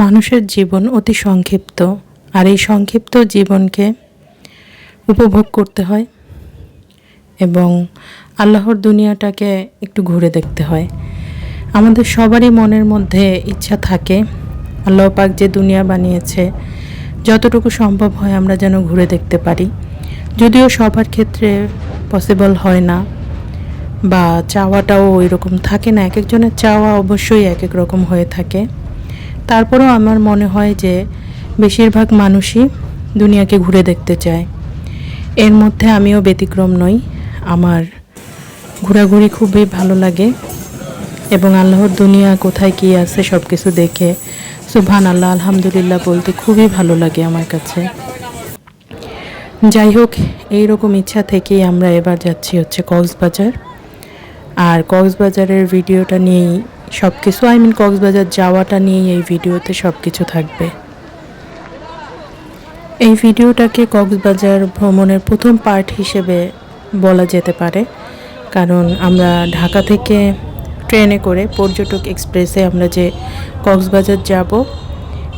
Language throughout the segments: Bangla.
মানুষের জীবন অতি সংক্ষিপ্ত। আর এই সংক্ষিপ্ত জীবনকে উপভোগ করতে হয় এবং আল্লাহর দুনিয়াটাকে একটু ঘুরে দেখতে হয়। আমাদের সবারই মনের মধ্যে ইচ্ছা থাকে, আল্লাহ পাক যে দুনিয়া বানিয়েছে, যতটুকু সম্ভব হয় আমরা যেন ঘুরে দেখতে পারি। যদিও সবার ক্ষেত্রে পসিবল হয় না বা চাওয়াটাও ওই রকম থাকে না। এক একজনের চাওয়া অবশ্যই এক এক রকম হয়ে থাকে। তারপরেও আমার মনে হয় যে বেশিরভাগ মানুষই দুনিয়াকে ঘুরে দেখতে চায়। এর মধ্যে আমিও ব্যতিক্রম নই। আমার ঘোরাঘুরি খুবই ভালো লাগে এবং আল্লাহর দুনিয়া কোথায় কী আছে সব কিছু দেখে সুবহান আল্লাহ আলহামদুলিল্লাহ বলতে খুবই ভালো লাগে আমার কাছে। যাই হোক এই রকম ইচ্ছা থেকেই আমরা এবার যাচ্ছি হচ্ছে কক্সবাজার। আর কক্সবাজারের ভিডিওটা নিয়েই সব কিছু আই মিন কক্সবাজার যাওয়াটা নিয়েই এই ভিডিওতে সব কিছু থাকবে। এই ভিডিওটাকে কক্সবাজার ভ্রমণের প্রথম পার্ট হিসেবে বলা যেতে পারে। কারণ আমরা ঢাকা থেকে ট্রেনে করে পর্যটক এক্সপ্রেসে আমরা যে কক্সবাজার যাব,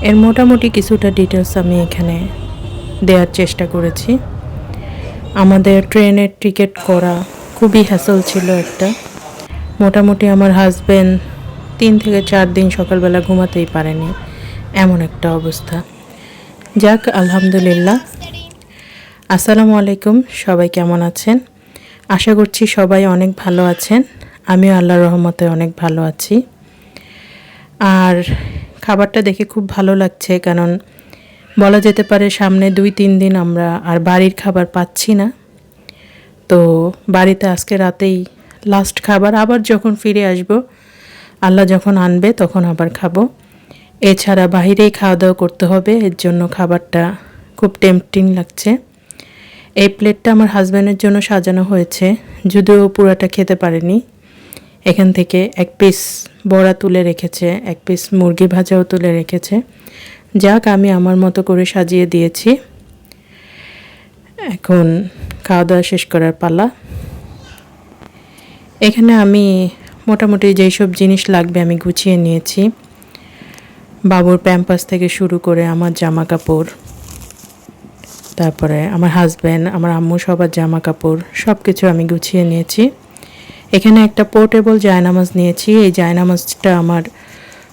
এর মোটামুটি কিছুটা ডিটেলস আমি এখানে দেওয়ার চেষ্টা করেছি। আমাদের ট্রেনের টিকিট করা খুবই হ্যাসল ছিল একটা। মোটামুটি আমার হাজবেন্ড তিন থেকে চার দিন সকালবেলা ঘুমাতেই পারেনি। এমন একটা অবস্থা। যাক, আলহামদুলিল্লাহ। আসসালামু আলাইকুম, সবাই কেমন আছেন? আশা করছি সবাই অনেক ভালো আছেন। আমিও আল্লাহর রহমতে অনেক ভালো আছি। আর খাবারটা দেখে খুব ভালো লাগছে, কারণ বলা যেতে পারে সামনে দুই, তিন দিন আমরা আর বাড়ির খাবার পাচ্ছি না। তো বাড়িতে আজকে রাতেই লাস্ট খাবার। আবার যখন ফিরে আসব আল্লাহ যখন আনবে, তখন আবার খাব। এছাড়া বাহিরেই খাওয়া দাওয়া করতে হবে, এর জন্য খাবারটা খুব টেম্পটিং লাগছে। এই প্লেটটা আমার হাজব্যান্ডের জন্য সাজানো হয়েছে, যদিও পুরাটা খেতে পারেনি। এখান থেকে এক পিস বড়া তুলে রেখেছে, এক পিস মুরগি ভাজাও তুলে রেখেছে। যাক, আমি আমার মতো করে সাজিয়ে দিয়েছি। এখন খাওয়া দাওয়া শেষ করার পালা। এখানে আমি মোটামুটি যেই সব জিনিস লাগবে আমি গুছিয়ে নিয়েছি। বাবুর প্যাম্পাস থেকে শুরু করে আমার জামা কাপড় তারপরে আমার হাজব্যান্ড আমার আম্মু সবার জামা কাপড় সব কিছু আমি গুছিয়ে নিয়েছি। এখানে একটা পোর্টেবল জায়নামাজ নিয়েছি। এই জায়নামাজটা আমার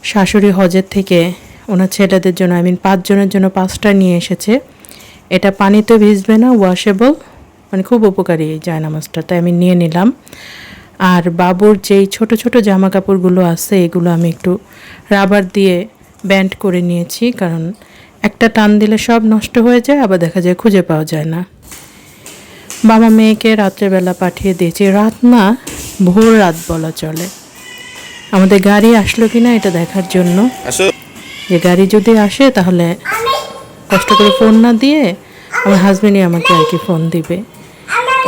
শাশুড়ি হজের থেকে ওনার ছেলেদের জন্য আই মিন পাঁচজনের জন্য পাঁচটা নিয়ে এসেছে। এটা পানিতে ভিজবে না ওয়াশেবল মানে খুব উপকারী এই জায়নামাজটা, তাই আমি নিয়ে নিলাম। আর বাবুর যেই ছোট ছোট জামা কাপড়গুলো আছে এগুলো আমি একটু রাবার দিয়ে ব্যান্ড করে নিয়েছি কারণ একটা টান দিলে সব নষ্ট হয়ে যায় আবার দেখা যায় খুঁজে পাওয়া যায় না। বাবা মেয়েকে রাত্রেবেলা পাঠিয়ে দিয়েছি। রাত না ভোর রাত বলা চলে। আমাদের গাড়ি আসলো কি না এটা দেখার জন্য। যে গাড়ি যদি আসে তাহলে কষ্ট করে ফোন না দিয়ে আমার হাজবেন্ডই আমাকে আর কি ফোন দিবে।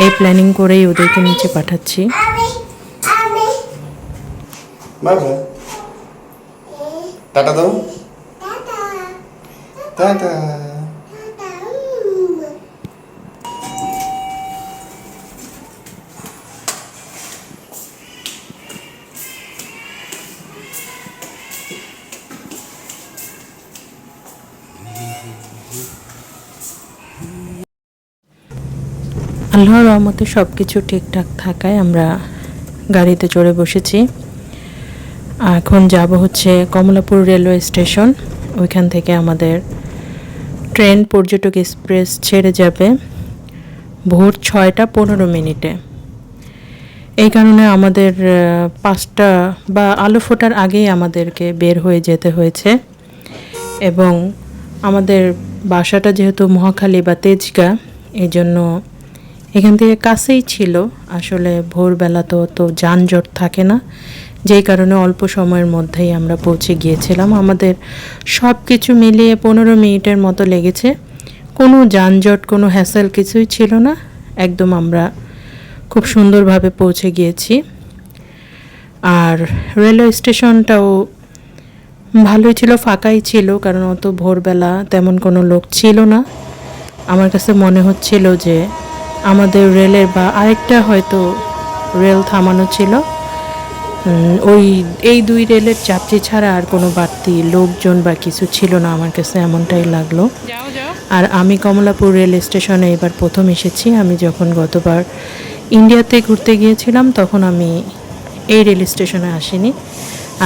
এই প্ল্যানিং করেই ওদেরকে নিচে পাঠাচ্ছি। বাবা টাটা দাও। টাটা। আল্লাহর রহমতে সব কিছু ঠিকঠাক থাকায় আমরা গাড়িতে চড়ে বসেছি। এখন যাব হচ্ছে কমলাপুর রেলওয়ে স্টেশন। ওইখান থেকে আমাদের ট্রেন পর্যটক এক্সপ্রেস ছেড়ে যাবে ভোর ছয়টা পনেরো মিনিটে। এই কারণে আমাদের পাঁচটা বা আলো ফোটার আগেই আমাদেরকে বের হয়ে যেতে হয়েছে। এবং আমাদের বাসাটা যেহেতু মহাখালী বা তেজগা এই জন্য এখান থেকে কাছেই ছিল। আসলে ভোরবেলা তো তো যানজট থাকে না। যেই কারণে অল্প সময়ের মধ্যেই আমরা পৌঁছে গিয়েছিলাম। আমাদের সব কিছু মিলিয়ে পনেরো মিনিটের মতো লেগেছে। কোনো যানজট, কোনো হ্যাসেল কিছুই ছিল না। একদম আমরা খুব সুন্দরভাবে পৌঁছে গিয়েছি। আর রেলওয়ে স্টেশনটাও ভালোই ছিল, ফাঁকাই ছিল, কারণ অত ভোরবেলা তেমন কোনো লোক ছিল না। আমার কাছে মনে হচ্ছিল যে আমাদের রেলের বা আরেকটা হয়তো রেল থামানো ছিল। ওই এই দুই রেলের যাত্রী ছাড়া আর কোনো বাড়তি লোকজন বা কিছু ছিল না আমার কাছে এমনটাই লাগল। আর আমি কমলাপুর রেল স্টেশনে এবার প্রথম এসেছি। আমি যখন গতবার ইন্ডিয়াতে ঘুরতে গিয়েছিলাম তখন আমি এই রেল স্টেশনে আসিনি।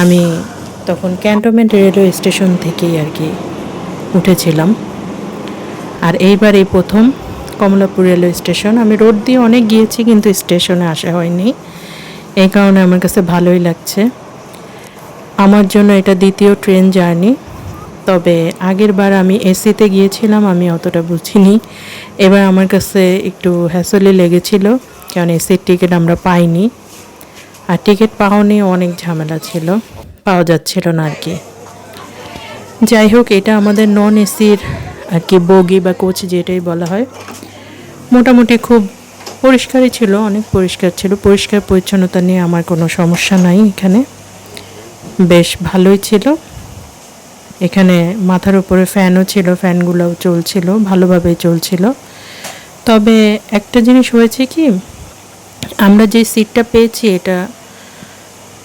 আমি তখন ক্যান্টনমেন্ট রেলওয়ে স্টেশন থেকেই আর কি উঠেছিলাম। আর এইবার এই প্রথম কমলাপুর রেলওয়ে স্টেশন। আমি রোড দিয়ে অনেক গিয়েছি কিন্তু স্টেশনে আসা হয়নি। এই কারণে আমার কাছে ভালোই লাগছে। আমার জন্য এটা দ্বিতীয় ট্রেন জার্নি। তবে আগের বার আমি এসিতে গিয়েছিলাম, আমি অতটা বুঝিনি। এবার আমার কাছে একটু হ্যাসলি লেগেছিল, কারণ এসির টিকিট আমরা পাইনি। আর টিকিট পাওয়া নিয়ে অনেক ঝামেলা ছিল, পাওয়া যাচ্ছিল না আর কি। যাই হোক, এটা আমাদের নন এসির আর কি বগি বা কোচ যেটাই বলা হয়, মোটামুটি খুব পরিষ্কারই ছিল, অনেক পরিষ্কার ছিল। পরিষ্কার পরিচ্ছন্নতা নিয়ে আমার কোনো সমস্যা নাই এখানে। বেশ ভালোই ছিল। এখানে মাথার উপরে ফ্যানও ছিল, ফ্যানগুলোও চলছিল, ভালোভাবেই চলছিল। তবে একটা জিনিস হয়েছে কি, আমরা যে সিটটা পেয়েছি, এটা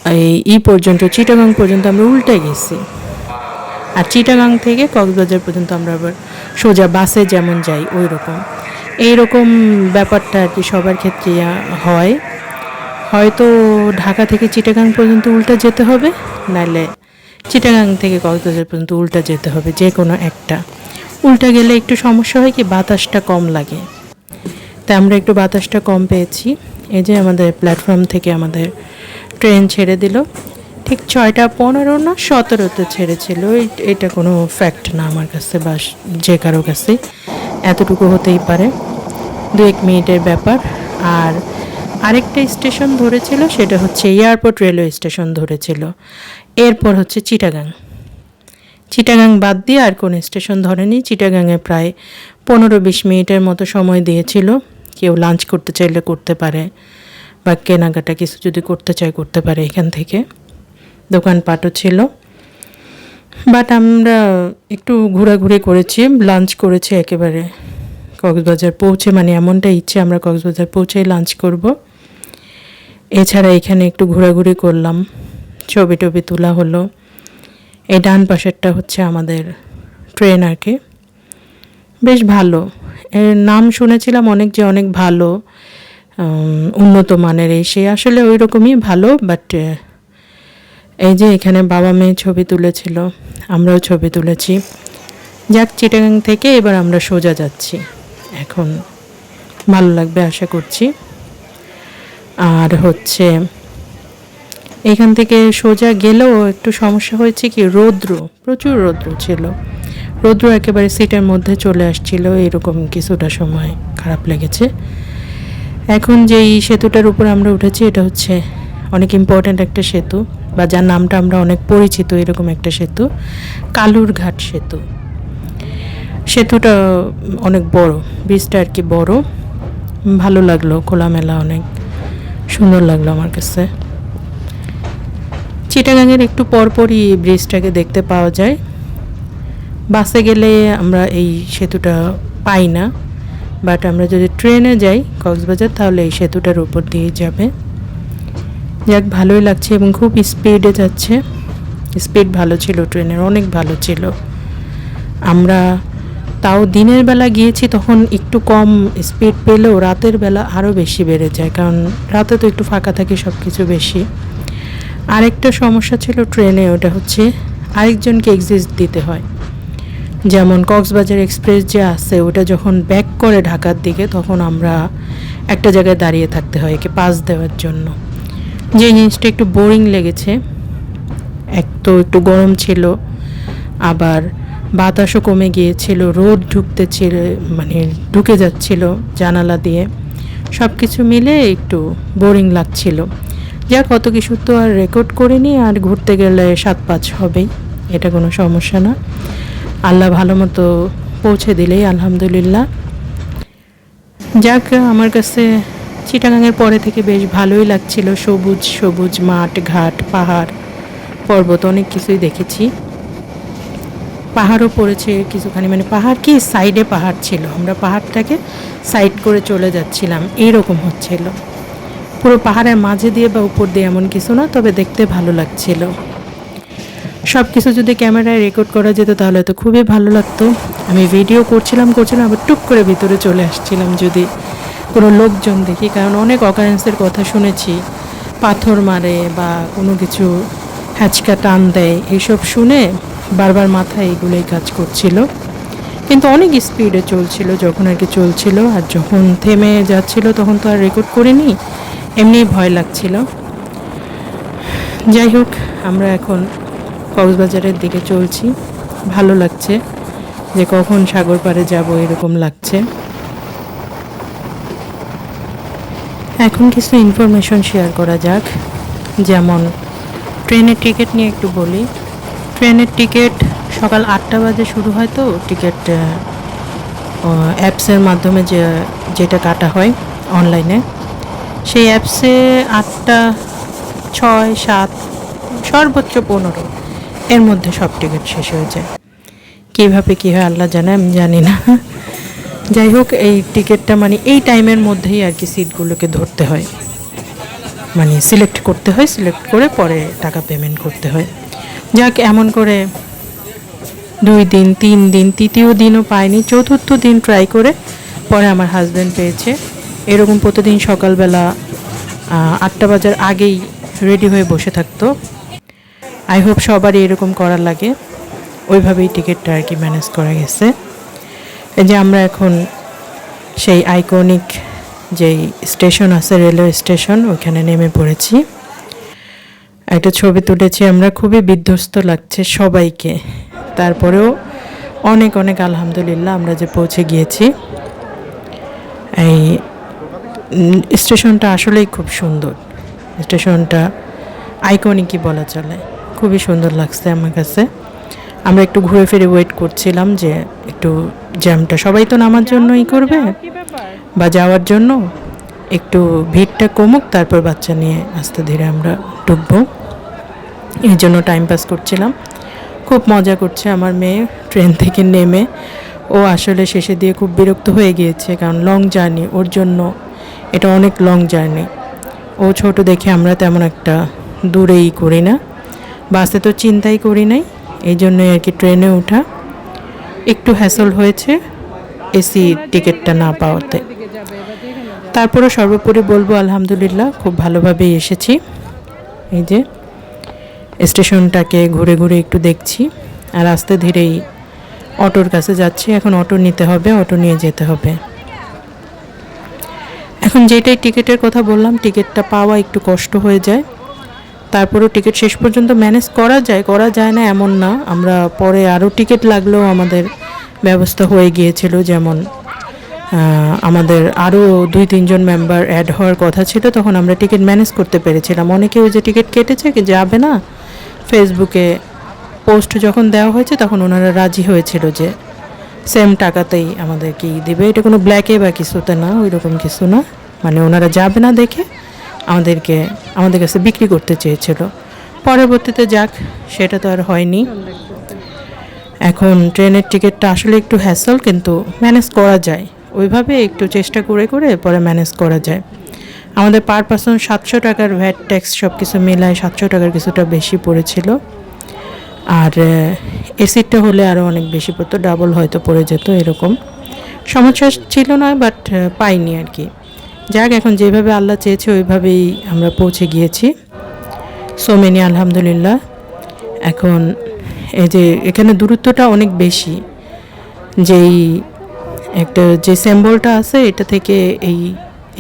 এই ই পর্যন্ত, চিটাগাং পর্যন্ত আমরা উল্টে গেছি। আর চিটাগাং থেকে কক্সবাজার পর্যন্ত আমরা আবার সোজা বাসে যেমন যাই ওই রকম এইরকম ব্যাপারটা আর কি সবার ক্ষেত্রে হয়। হয়তো ঢাকা থেকে চিটাগাং পর্যন্ত উল্টা যেতে হবে, নাহলে চিটাগাং থেকে কক্সবাজার পর্যন্ত উল্টা যেতে হবে, যে কোনো একটা। উল্টা গেলে একটু সমস্যা হয় কি, বাতাসটা কম লাগে। তাই আমরা একটু বাতাসটা কম পেয়েছি। এই যে আমাদের প্ল্যাটফর্ম থেকে আমাদের ট্রেন ছেড়ে দিল। ঠিক ছয়টা পনেরো না সতেরোতে ছেড়েছিল। এই- এটা কোনো ফ্যাক্ট না আমার কাছে বা যে কারও কাছে। এতটুকু হতেই পারে। দু এক মিনিটের ব্যাপার। আর আরেকটা স্টেশন ধরেছিল, সেটা হচ্ছে এয়ারপোর্ট রেলওয়ে স্টেশন ধরেছিল। এরপর হচ্ছে চিটাগাং। চিটাগাং বাদ দিয়ে আর কোনো স্টেশন ধরেনি। চিটাগাংয়ে প্রায় পনেরো বিশ মিনিটের মতো সময় দিয়েছিল। কেউ লাঞ্চ করতে চাইলে করতে পারে, বা কেনাকাটা কিছু যদি করতে চায় করতে পারে এখান থেকে। দোকানপাটও ছিল। বাট আমরা একটু ঘোরাঘুরি করেছি লাঞ্চ করেছি একেবারে। কক্সবাজার পৌঁছে মানে এমনটা ইচ্ছে, আমরা কক্সবাজার পৌঁছেই লাঞ্চ করব। এছাড়া এখানে একটু ঘোরাঘুরি করলাম, ছবি টবি তোলা হলো। এই ডান পাশেরটা হচ্ছে আমাদের ট্রেন আর কি। বেশ ভালো। এর নাম শুনেছিলাম অনেক যে অনেক ভালো উন্নত মানের এই সে আসলে ওই রকমই ভালো বাট এই যে এখানে বাবা মেয়ে ছবি তুলেছিল, আমরাও ছবি তুলেছি। যাক, চিটাগাং থেকে এবার আমরা সোজা যাচ্ছি। এখন ভালো লাগবে আশা করছি। আর হচ্ছে, এখান থেকে সোজা গেলেও একটু সমস্যা হয়েছে কি, রৌদ্র, প্রচুর রৌদ্র ছিল। রৌদ্র একেবারে সিটের মধ্যে চলে আসছিল, এরকম কিছুটা সময় খারাপ লেগেছে। এখন যেই সেতুটার উপর আমরা উঠেছি, এটা হচ্ছে অনেক ইম্পর্ট্যান্ট একটা সেতু। বা যার নামটা আমরা অনেক পরিচিত, এরকম একটা সেতু, কালুরঘাট সেতু। সেতুটা অনেক বড় ব্রিজটা আর কি বড়। ভালো লাগল, খোলামেলা অনেক, সুন্দর লাগল আমার কাছে। চিটাগাংয়ের একটু পরপরই ব্রিজটাকে দেখতে পাওয়া যায়। বাসে গেলে আমরা এই সেতুটা পাই না, বাট আমরা যদি ট্রেনে যাই কক্সবাজার, তাহলে এই সেতুটার উপর দিয়ে যাবে। যাক, ভালোই লাগছে এবং খুব স্পিডে যাচ্ছে। স্পিড ভালো ছিল ট্রেনের, অনেক ভালো ছিল। আমরা তাও দিনের বেলা গিয়েছি, তখন একটু কম স্পিড পেলেও রাতের বেলা আরও বেশি বেড়ে যায়, কারণ রাতে তো একটু ফাঁকা থাকে সব কিছু বেশি। আরেকটা সমস্যা ছিল ট্রেনে, ওটা হচ্ছে আরেকজনকে এক্সিস্ট দিতে হয়। যেমন কক্সবাজার এক্সপ্রেস যে আছে, ওটা যখন ব্যাক করে ঢাকার দিকে, তখন আমরা একটা জায়গায় দাঁড়িয়ে থাকতে হয়, একে পাস দেওয়ার জন্য। যে জিনিসটা একটু বোরিং লেগেছে, এক তো একটু গরম ছিল, আবার বাতাসও কমে গিয়েছিল, রোদ ঢুকতে ছিল মানে ঢুকে যাচ্ছিল জানালা দিয়ে সব কিছু মিলে একটু বোরিং লাগছিল। যাক কত কিছু তো আর রেকর্ড করিনি, আর ঘুরতে গেলে সাত পাঁচ হবেই, এটা কোনো সমস্যা না। আল্লাহ ভালো মতো পৌঁছে দিলেই, আলহামদুলিল্লাহ। যাক, আমার কাছে চিটাগাংয়ের পরে থেকে বেশ ভালোই লাগছিল। সবুজ সবুজ মাঠ, ঘাট, পাহাড়, পর্বত অনেক কিছুই দেখেছি। পাহাড়ও পড়েছে কিছুখানি মানে পাহাড় কি সাইডে পাহাড় ছিল। আমরা পাহাড়টাকে সাইড করে চলে যাচ্ছিলাম, এইরকম হচ্ছিল। পুরো পাহাড়ের মাঝে দিয়ে বা উপর দিয়ে এমন কিছু না, তবে দেখতে ভালো লাগছিল। সব কিছু যদি ক্যামেরায় রেকর্ড করা যেত, তাহলে তো খুবই ভালো লাগতো। আমি ভিডিও করছিলাম করছিলাম, আবার টুক করে ভিতরে চলে আসছিলাম যদি কোনো লোকজন দেখি, কারণ অনেক অকারেন্সের কথা শুনেছি। পাথর মারে বা কোনো কিছু হ্যাচকা টান দেয়, এইসব শুনে বারবার মাথায় এগুলোই কাজ করছিল। কিন্তু অনেক স্পিডে চলছিল, যখন আর কি চলছিল, আর যখন থেমে যাচ্ছিল, তখন তো আর রেকর্ড করিনি এমনিই ভয় লাগছিল। যাই হোক, আমরা এখন কক্সবাজারের দিকে চলছি। ভালো লাগছে যে কখন সাগর পাড়ে যাব, এরকম লাগছে। এখন কিছু ইনফরমেশন শেয়ার করা যাক। যেমন, ট্রেনের টিকিট নিয়ে একটু বলি। ট্রেনের টিকিট সকাল আটটা বাজে শুরু হয় তো টিকিট অ্যাপসের মাধ্যমে যে, যেটা কাটা হয় অনলাইনে সেই অ্যাপসে আটটা, ছয়, সাত, সর্বোচ্চ পনেরো, এর মধ্যে সব টিকিট শেষ হয়ে যায়। কীভাবে কী হয় আল্লাহ জানে, আমি জানি না। যাই হোক, এই টিকিটটা মানে এই টাইমের মধ্যেই আর কি সিটগুলোকে ধরতে হয়। মানে সিলেক্ট করতে হয়, সিলেক্ট করে পরে টাকা পেমেন্ট করতে হয়। যাক, এমন করে দুই দিন, তিন দিন, তৃতীয় দিনও পাইনি, চতুর্থ দিন ট্রাই করে পরে আমার হাজব্যান্ড পেয়েছে। এরকম প্রতিদিন সকালবেলা আটটা বাজার আগেই রেডি হয়ে বসে থাকতো। আই হোপ সবারই এরকম করার লাগে। ওইভাবেই টিকিটটা আর কি ম্যানেজ করা গেছে। এই যে আমরা এখন সেই আইকনিক যেই স্টেশন আছে রেলওয়ে স্টেশন ওইখানে নেমে পড়েছি। একটা ছবি তুলেছি আমরা, খুবই বিধ্বস্ত লাগছে সবাইকে। তারপরেও অনেক অনেক আলহামদুলিল্লাহ আমরা যে পৌঁছে গিয়েছি। এই স্টেশনটা আসলেই খুব সুন্দর। স্টেশনটা আইকনিকই বলা চলে। খুবই সুন্দর লাগছে আমার কাছে। আমরা একটু ঘুরে ফিরে ওয়েট করছিলাম যে একটু জ্যামটা সবাই তো নামার জন্যই করবে। বা যাওয়ার জন্য একটু ভিড়টা কমুক তারপর বাচ্চা নিয়ে আস্তে ধীরে আমরা ঢুকবো এই জন্য টাইম পাস করছিলাম। খুব মজা করছে আমার মেয়ে ট্রেন থেকে নেমে। ও আসলে শেষে দিয়ে খুব বিরক্ত হয়ে গিয়েছে কারণ লং জার্নি ওর জন্য এটা অনেক লং জার্নি ও ছোট দেখে আমরা তেমন একটা দূরেই করি না বাসে তো চিন্তাই করি নাই। এই জন্যই আর কি ট্রেনে ওঠা। একটু হ্যাসল হয়েছে এসি টিকিটটা না পাওয়াতে। তারপরে সর্বোপরি বলব, আলহামদুলিল্লাহ, খুব ভালোভাবেই এসেছি। এই যে, স্টেশনটাকে ঘুরে ঘুরে একটু দেখছি। আর আস্তে ধীরেই অটোর কাছে যাচ্ছি। এখন অটো নিতে হবে, অটো নিয়ে যেতে হবে। এখন যেটাই টিকিটের কথা বললাম টিকিটটা পাওয়া একটু কষ্ট হয়ে যায়। তারপরেও টিকিট শেষ পর্যন্ত ম্যানেজ করা যায় করা যায় না এমন না। আমরা পরে আরও টিকিট লাগলেও আমাদের ব্যবস্থা হয়ে গিয়েছিল যেমন আমাদের আরও দুই, তিনজন মেম্বার অ্যাড হওয়ার কথা ছিল, তখন আমরা টিকিট ম্যানেজ করতে পেরেছিলাম। অনেকে ওই যে টিকিট কেটেছে কি যাবে না, ফেসবুকে পোস্ট যখন দেওয়া হয়েছে, তখন ওনারা রাজি হয়েছিল যে সেম টাকাতেই আমাদের কি দিবে। এটা কোনো ব্ল্যাকে বা কিছুতে না ওই রকম কিছু না। মানে ওনারা যাবে না দেখে আমাদেরকে, আমাদের কাছে বিক্রি করতে চেয়েছিল। পরবর্তীতে যাক, সেটা তো আর হয়নি। এখন ট্রেনের টিকিটটা আসলে একটু হ্যাসল কিন্তু ম্যানেজ করা যায়। ওইভাবে একটু চেষ্টা করে করে পরে ম্যানেজ করা যায়। আমাদের পার পার্সন সাতশো টাকার ভ্যাট ট্যাক্স সব কিছু মিলায় সাতশো টাকার কিছুটা বেশি পড়েছিল। আর এসিডটা হলে আরও অনেক বেশি পড়তো ডাবল হয়তো পড়ে যেত এরকম। সমস্যা ছিল না বাট পাইনি আর কি। যাক, এখন যেভাবে আল্লাহ চেয়েছে, ওইভাবেই আমরা পৌঁছে গিয়েছি। সো মেনি আলহামদুলিল্লাহ। এখন এই যে এখানে দূরত্বটা অনেক বেশি, যেই একটা যে স্যাম্বলটা আছে, এটা থেকে এই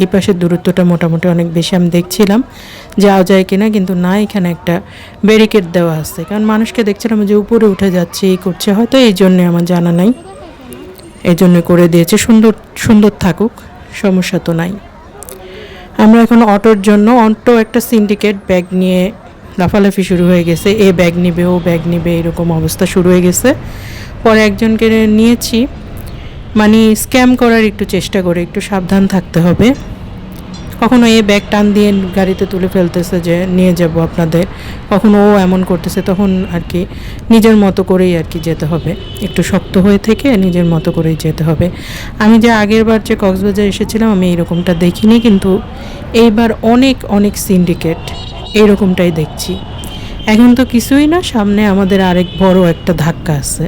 এই পাশের দূরত্বটা মোটামুটি অনেক বেশি আমি দেখছিলাম, যাওয়া যায় কিনা, কিন্তু না, এখানে একটা ব্যারিকেড দেওয়া আছে। কারণ মানুষকে দেখছিলাম যে উপরে উঠে যাচ্ছে, এই করছে, হয়তো এই জন্যে আমার জানা নাই। এই জন্য করে দিয়েছে, সুন্দর সুন্দর থাকুক, সমস্যা তো নাই। আমরা এখন অটোর জন্য অটো একটা সিন্ডিকেট ব্যাগ নিয়ে লাফালাফি শুরু হয়ে গেছে। এ ব্যাগ নিবে, ও ব্যাগ নিবে, এরকম অবস্থা শুরু হয়ে গেছে। পরে একজনকে নিয়েছি। মানে স্ক্যাম করার একটু চেষ্টা করে, একটু সাবধান থাকতে হবে। কখনো এ ব্যাগ টান দিয়ে গাড়িতে তুলে ফেলতেছে যে, নিয়ে যাব আপনাদের। কখনো ও এমন করতেছে, তখন আর কি নিজের মতো করেই আর কি যেতে হবে। একটু শক্ত হয়ে থেকে নিজের মতো করেই যেতে হবে। আমি যে আগের বার যে কক্সবাজার এসেছিলাম, আমি এরকমটা দেখিনি, কিন্তু এইবার অনেক অনেক সিন্ডিকেট এইরকমটাই দেখছি। এখন তো কিছুই না, সামনে আমাদের আরেক বড় একটা ধাক্কা আছে,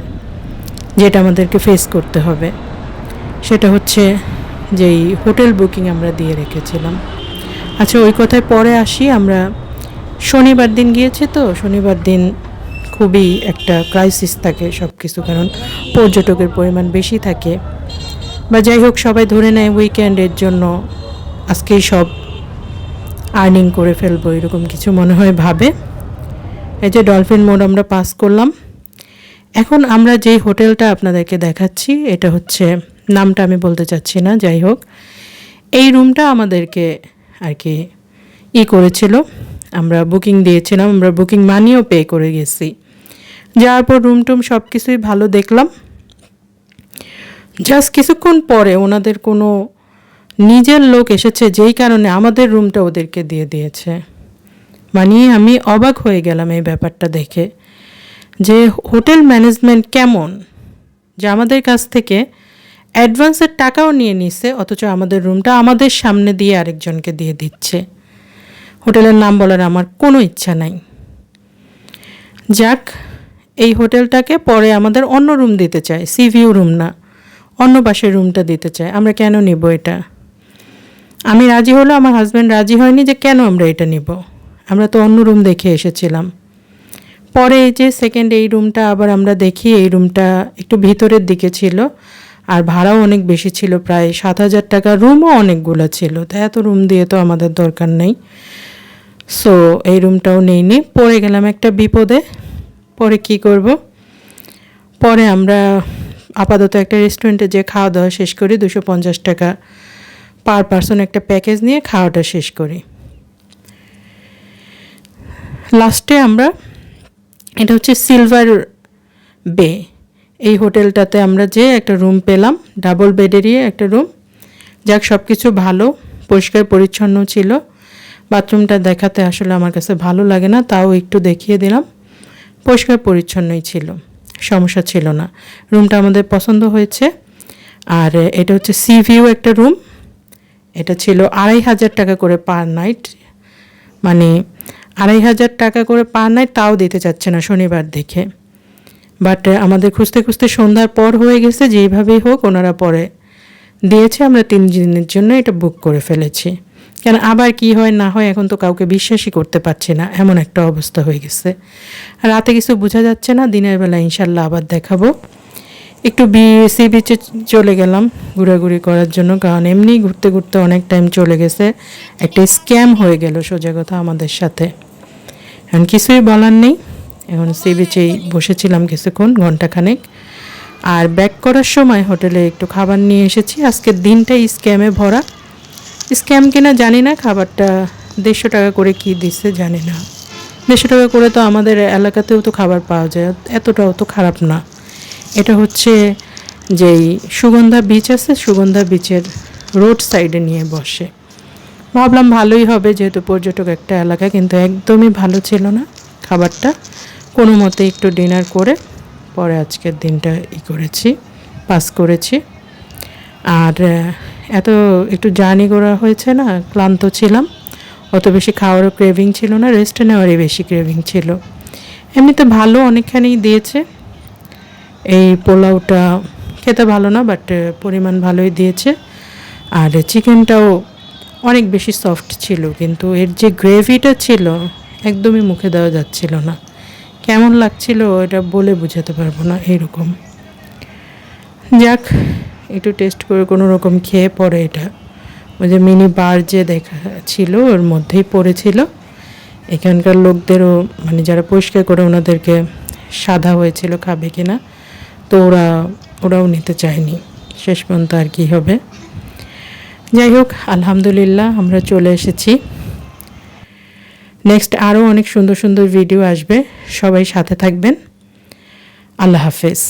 যেটা আমাদেরকে ফেস করতে হবে। সেটা হচ্ছে যেই হোটেল বুকিং আমরা দিয়ে রেখেছিলাম। আচ্ছা ওই কথায় পরে আসি, আমরা শনিবার দিন গিয়েছি তো, শনিবার দিন খুবই একটা ক্রাইসিস থাকে সব কিছু কারণ পর্যটকের পরিমাণ বেশি থাকে। বা যাই হোক, সবাই ধরে নেয় উইকেন্ডের জন্য আজকেই সব আর্নিং করে ফেলব, এরকম কিছু মনে হয় ভাবে। এই যে ডলফিন মোড আমরা পাস করলাম। এখন আমরা যেই হোটেলটা আপনাদেরকে দেখাচ্ছি, এটা হচ্ছে নামটা আমি বলতে চাচ্ছি না, যাই হোক। এই রুমটা আমাদেরকে আর কি ই করেছিল। আমরা বুকিং দিয়েছিলাম, আমরা বুকিং মানিও পে করে গেছি। যাওয়ার পর রুম টুম সব কিছুই ভালো দেখলাম। জাস্ট কিছুক্ষণ পরে ওনাদের কোনো নিজের লোক এসেছে, যেই কারণে আমাদের রুমটা ওদেরকে দিয়ে দিয়েছে। মানে আমি অবাক হয়ে গেলাম এই ব্যাপারটা দেখে। যে হোটেল ম্যানেজমেন্ট কেমন? যে আমাদের কাছ থেকে অ্যাডভান্সের টাকাও নিয়ে নিছে, অথচ আমাদের রুমটা আমাদের সামনে দিয়ে আরেকজনকে দিয়ে দিচ্ছে। হোটেলের নাম বলার আমার কোনো ইচ্ছা নাই। যাক, এই হোটেলটাকে পরে আমাদের অন্য রুম দিতে চায় সিভিউ রুম না, অন্য পাশের রুমটা দিতে চায়। আমরা কেন নিব এটা? আমি রাজি হলো, আমার হাজব্যান্ড রাজি হয়নি যে কেন আমরা এটা নিব। আমরা তো অন্য রুম দেখে এসেছিলাম। পরে এই যে সেকেন্ড এই রুমটা আবার আমরা দেখি, এই রুমটা একটু ভিতরের দিকে ছিল। আর ভাড়াও অনেক বেশি ছিল, প্রায় সাত হাজার টাকা রুমও অনেকগুলো ছিল। তো এত রুম দিয়ে তো আমাদের দরকার নেই। সো এই রুমটাও নেইনি পরে গেলাম একটা বিপদে। পরে কি করব? পরে আমরা আপাতত একটা রেস্টুরেন্টে যে খাওয়া দাওয়া শেষ করি, দুশো পঞ্চাশ টাকা পার পার্সন একটা প্যাকেজ নিয়ে খাওয়াটা শেষ করি। লাস্টে আমরা, এটা হচ্ছে সিলভার বে এই হোটেলটাতে আমরা যে একটা রুম পেলাম ডাবল বেডেরই একটা রুম যাক সব কিছু ভালো, পরিষ্কার, পরিচ্ছন্ন ছিল। বাথরুমটা দেখাতে আসলে আমার কাছে ভালো লাগে না, তাও একটু দেখিয়ে দিলাম। পরিষ্কার, পরিচ্ছন্নই ছিল, সমস্যা ছিল না। রুমটা আমাদের পছন্দ হয়েছে। আর এটা হচ্ছে সি ভিউ একটা রুম এটা ছিল আড়াই হাজার টাকা করে পার নাইট মানে আড়াই হাজার টাকা করে পার নাইট তাও দিতে চাচ্ছে না শনিবার দেখে। বাট আমাদের খুঁজতে খুঁজতে সন্ধ্যার পর হয়ে গেছে যেইভাবেই হোক ওনারা পরে। দিয়েছে আমরা তিন দিনের জন্য এটা বুক করে ফেলেছি। কেন আবার কি হয় না হয় এখন তো কাউকে বিশ্বাসই করতে পারছি না, এমন একটা অবস্থা হয়ে গেছে। রাতে কিছু বোঝা যাচ্ছে না, দিনের বেলা ইনশাল্লাহ আবার দেখাবো। একটু বি সি বিচে চলে গেলাম ঘোরাঘুরি করার জন্য, কারণ এমনি ঘুরতে ঘুরতে অনেক টাইম চলে গেছে। একটা স্ক্যাম হয়ে গেল সোজা কথা আমাদের সাথে। এখন কিছুই বলার নেই। এখন সি বিচেই বসেছিলাম কিছুক্ষণ ঘন্টাখানেক আর ব্যাক করার সময় হোটেলে একটু খাবার নিয়ে এসেছি। আজকের দিনটাই স্ক্যামে ভরা। স্ক্যাম কিনা জানি না, খাবারটা দেড়শো টাকা করে কি দিচ্ছে জানি না। দেড়শো টাকা করে তো আমাদের এলাকাতেও তো খাবার পাওয়া যায়, এতটাও তো খারাপ না। এটা হচ্ছে যেই সুগন্ধা বিচ আছে, সুগন্ধা বিচের রোড সাইডে নিয়ে বসে। ভাবলাম ভালোই হবে, যেহেতু পর্যটক একটা এলাকা, কিন্তু একদমই ভালো ছিল না খাবারটা। কোনো মতে একটু ডিনার করে পরে আজকের দিনটা ই করেছি পাস করেছি। আর এত একটু জার্নি করা হয়েছে না, ক্লান্ত ছিলাম। অত বেশি খাওয়ারও ক্রেভিং ছিল না রেস্ট নেওয়ারই বেশি ক্রেভিং ছিল। এমনিতে ভালো অনেকখানি দিয়েছে। এই পোলাওটা খেতে ভালো না বাট পরিমাণ ভালোই দিয়েছে। আর চিকেনটাও অনেক বেশি সফট ছিল, কিন্তু এর যে গ্রেভিটা ছিল, একদমই মুখে দেওয়া যাচ্ছিল না। কেমন লাগছিল এটা বলে বোঝাতে পারব না এরকম। যাক, একটু টেস্ট করে কোনো রকম খেয়ে পরে এটা। ওই যে মিনি বার যে দেখা ছিল, ওর মধ্যেই পড়েছিল। এখানকার লোকদেরও মানে যারা পরিষ্কার করে ওনাদেরকে সাদা হয়েছিল খাবে কিনা, তো ওরা, ওরাও নিতে চায়নি। শেষ পর্যন্ত আর কি হবে। যাই হোক, আলহামদুলিল্লাহ আমরা চলে এসেছি। নেক্সট আরও অনেক সুন্দর সুন্দর ভিডিও আসবে। সবাই সাথে থাকবেন। আল্লাহ হাফেজ।